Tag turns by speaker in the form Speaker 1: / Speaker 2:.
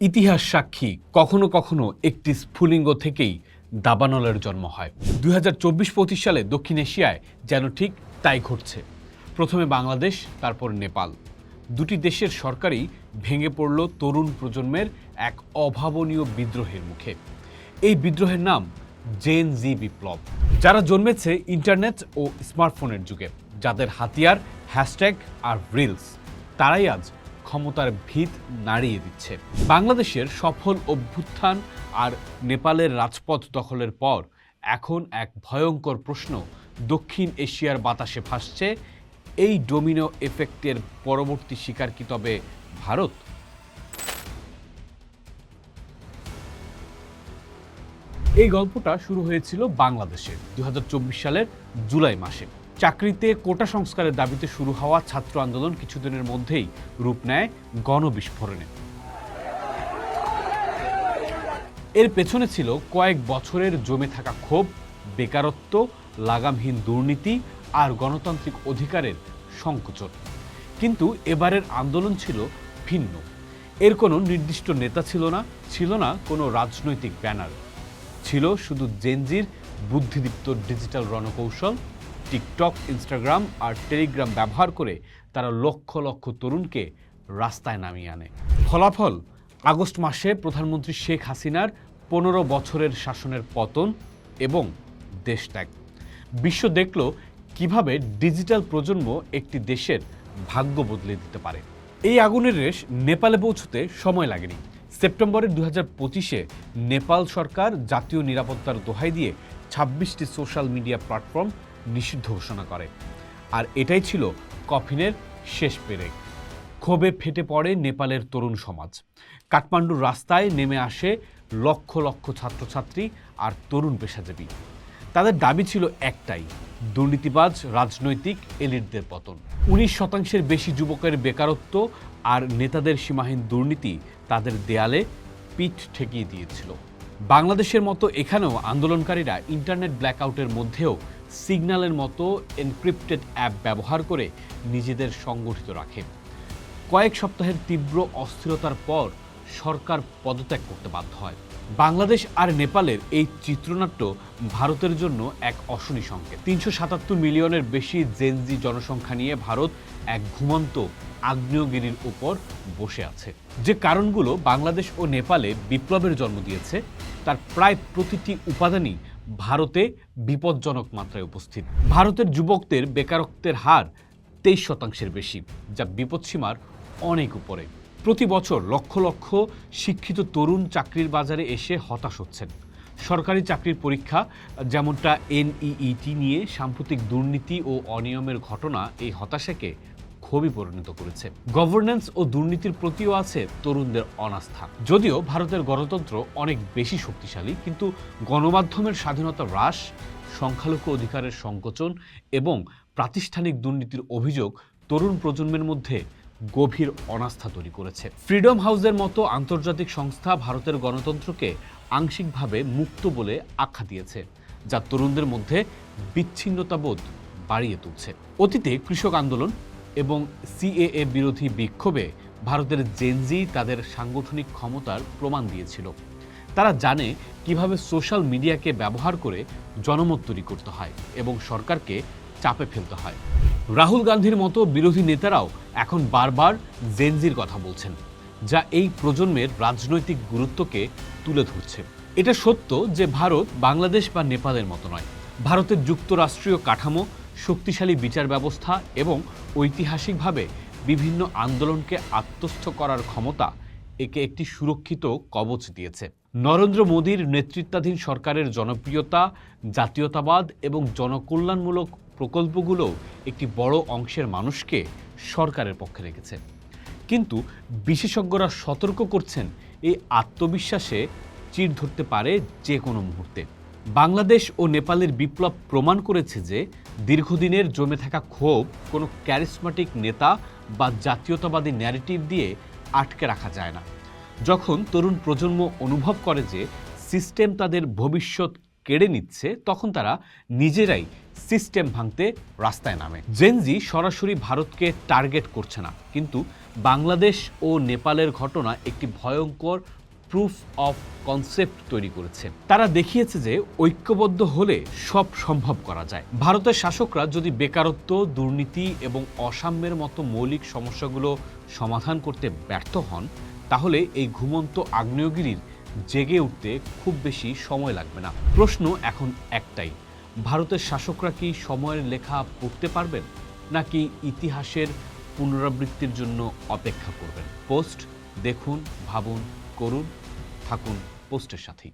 Speaker 1: ইতিহাস সাক্ষী কখনো কখনো একটি স্ফুলিঙ্গ থেকেই দাবানলের জন্ম হয়। দুই হাজার চব্বিশ পঁচিশ সালে দক্ষিণ এশিয়ায় যেন ঠিক তাই ঘটছে। প্রথমে বাংলাদেশ, তারপর নেপাল। দুটি দেশের সরকারই ভেঙে পড়ল তরুণ প্রজন্মের এক অভাবনীয় বিদ্রোহের মুখে। এই বিদ্রোহের নাম জেন জি বিপ্লব। যারা জন্মেছে ইন্টারনেট ও স্মার্টফোনের যুগে, যাদের হাতিয়ার, হ্যাশট্যাগ আর রিলস, তারাই আজ ক্ষমতার ভিত নাড়িয়ে দিচ্ছে। বাংলাদেশের সফল অভ্যুত্থান আর নেপালের রাজপথ দখলের পর এখন এক ভয়ঙ্কর প্রশ্ন দক্ষিণ এশিয়ার বাতাসে ভাসছে, এই ডোমিনো এফেক্টের পরবর্তী শিকার কি তবে ভারত? এই গল্পটা শুরু হয়েছিল বাংলাদেশে দু হাজার চব্বিশ সালের জুলাই মাসে। চাকরিতে কোটা সংস্কারের দাবিতে শুরু হওয়া ছাত্র আন্দোলন কিছুদিনের মধ্যেই রূপ নেয় গণবিস্ফোরণে। এর পেছনে ছিল কয়েক বছরের জমে থাকা ক্ষোভ, বেকারত্ব, লাগামহীন দুর্নীতি আর গণতান্ত্রিক অধিকারের সংকোচন। কিন্তু এবারের আন্দোলন ছিল ভিন্ন। এর কোনো নির্দিষ্ট নেতা ছিল না ছিল না কোনো রাজনৈতিক ব্যানার। ছিল শুধু জেনজির বুদ্ধিদীপ্ত ডিজিটাল রণকৌশল টিকটক, ইনস্টাগ্রাম আর টেলিগ্রাম ব্যবহার করে তারা লক্ষ লক্ষ তরুণকে রাস্তায় নামিয়ে আনে। ফলাফল, আগস্ট মাসে প্রধানমন্ত্রী শেখ হাসিনার পনেরো বছরের শাসনের পতন এবং দেশত্যাগ বিশ্ব দেখল কীভাবে ডিজিটাল প্রজন্ম একটি দেশের ভাগ্য বদলে দিতে পারে। এই আগুনের রেশ নেপালে পৌঁছতে সময় লাগেনি। সেপ্টেম্বরের দু হাজার পঁচিশে নেপাল সরকার জাতীয় নিরাপত্তার দোহাই দিয়ে ছাব্বিশটি সোশ্যাল মিডিয়া প্ল্যাটফর্ম নিষিদ্ধ ঘোষণা করে। আর এটাই ছিল কফিনের শেষ পেরেক। ক্ষোভে ফেটে পড়ে নেপালের তরুণ সমাজ। কাঠমান্ডুর রাস্তায় নেমে আসে লক্ষ লক্ষ ছাত্রছাত্রী আর তরুণ পেশাজীবী। তাদের দাবি ছিল একটাই, দুর্নীতিবাজ, রাজনৈতিক এলিটদের পতন। উনিশ শতাংশের বেশি যুবকের বেকারত্ব আর নেতাদের সীমাহীন দুর্নীতি তাদের দেয়ালে পিঠ ঠেকিয়ে দিয়েছিল। বাংলাদেশের মতো এখানেও আন্দোলনকারীরা ইন্টারনেট ব্ল্যাকআউটের মধ্যেও সিগন্যালের মতো এনক্রিপ্টেড অ্যাপ ব্যবহার করে নিজেদের সংগঠিত রাখে। কয়েক সপ্তাহের তীব্র অস্থিরতার পর সরকার পদত্যাগ করতে বাধ্য হয়। বাংলাদেশ আর নেপালের এই চিত্রনাট্য ভারতের জন্য এক অশনি সংকেত। তিনশো সাতাত্তর মিলিয়নের বেশি জেনজি জনসংখ্যা নিয়ে ভারত এক ঘুমন্ত আগ্নেয়গিরির উপর বসে আছে। যে কারণগুলো বাংলাদেশ ও নেপালে বিপ্লবের জন্ম দিয়েছে, তার প্রায় প্রতিটি উপাদানই ভারতে বিপজ্জনক মাত্রায় উপস্থিত। ভারতের যুবকদের বেকারত্বের হার তেইশ শতাংশের বেশি, যা বিপদসীমার অনেক উপরে। প্রতি বছর লক্ষ লক্ষ শিক্ষিত তরুণ চাকরির বাজারে এসে হতাশ হচ্ছেন। সরকারি চাকরির পরীক্ষা, যেমনটা এনইইটি নিয়ে সাম্প্রতিক দুর্নীতি ও অনিয়মের ঘটনা, এই হতাশাকে ক্ষোভে পরিণত করেছে। গভর্নেন্স ও দুর্নীতির প্রতিও আছে তরুণদের অনাস্থা। যদিও ভারতের গণতন্ত্র অনেক বেশি শক্তিশালী, কিন্তু গণমাধ্যমের স্বাধীনতা হ্রাস, সংখ্যালঘু অধিকারের সংকোচন এবং প্রাতিষ্ঠানিক দুর্নীতির অভিযোগ তরুণ প্রজন্মের মধ্যে গভীর অনাস্থা তৈরি করেছে। ফ্রিডম হাউসের মতো আন্তর্জাতিক সংস্থা ভারতের গণতন্ত্রকে আংশিকভাবে মুক্ত বলে আখ্যা দিয়েছে, যা তরুণদের মধ্যে বিচ্ছিন্নতাবোধ বাড়িয়ে তুলছে। অতীতে কৃষক আন্দোলন এবং সিএএ বিরোধী বিক্ষোভে ভারতের জেনজি তাদের সাংগঠনিক ক্ষমতার প্রমাণ দিয়েছিল। তারা জানে কীভাবে সোশ্যাল মিডিয়াকে ব্যবহার করে জনমত তৈরি করতে হয় এবং সরকারকে চাপে ফেলতে হয়। রাহুল গান্ধীর মতো বিরোধী নেতারাও এখন বারবার জেনজির কথা বলছেন, যা এই প্রজন্মের রাজনৈতিক গুরুত্বকে তুলে ধরছে। এটা সত্য যে ভারত বাংলাদেশ বা নেপালের মতো নয়। ভারতের যুক্তরাষ্ট্রীয় কাঠামো শক্তিশালী বিচার ব্যবস্থা এবং ঐতিহাসিকভাবে বিভিন্ন আন্দোলনকে আত্মস্থ করার ক্ষমতা একে একটি সুরক্ষিত কবচ দিয়েছে। নরেন্দ্র মোদীর নেতৃত্বাধীন সরকারের জনপ্রিয়তা, জাতীয়তাবাদ এবং জনকল্যাণমূলক প্রকল্পগুলো একটি বড় অংশের মানুষকে সরকারের পক্ষে রেখেছে। কিন্তু বিশেষজ্ঞরা সতর্ক করছেন, এই আত্মবিশ্বাসে চির ধরতে পারে যে কোনো মুহূর্তে। বাংলাদেশ ও নেপালের বিপ্লব প্রমাণ করেছে যে দীর্ঘদিনের জমে থাকা ক্ষোভ কোনো ক্যারিসমাটিক নেতা বা জাতীয়তাবাদী ন্যারেটিভ দিয়ে আটকে রাখা যায় না। যখন তরুণ প্রজন্ম অনুভব করে যে সিস্টেম তাদের ভবিষ্যৎ কেড়ে নিচ্ছে, তখন তারা নিজেরাই সিস্টেম ভাঙতে রাস্তায় নামে। জেনজি সরাসরি ভারতকে টার্গেট করছে না। কিন্তু বাংলাদেশ ও নেপালের ঘটনা একটি ভয়ঙ্কর প্রুফ অফ কনসেপ্ট তৈরি করেছে। তারা দেখিয়েছে যে ঐক্যবদ্ধ হলে সব সম্ভব করা যায়। ভারতের শাসকরা যদি বেকারত্ব, দুর্নীতি এবং অসাম্যের মতো মৌলিক সমস্যাগুলো সমাধান করতে ব্যর্থ হন, তাহলে এই ঘুমন্ত আগ্নেয়গিরির জেগে উঠতে খুব বেশি সময় লাগবে না। প্রশ্ন এখন একটাই, ভারতের শাসকরা কি সময়ের লেখা পড়তে পারবেন, নাকি ইতিহাসের পুনরাবৃত্তির জন্য অপেক্ষা করবেন? পোস্ট, দেখুন, ভাবুন, করুন। থাকুন পোস্টের সাথেই।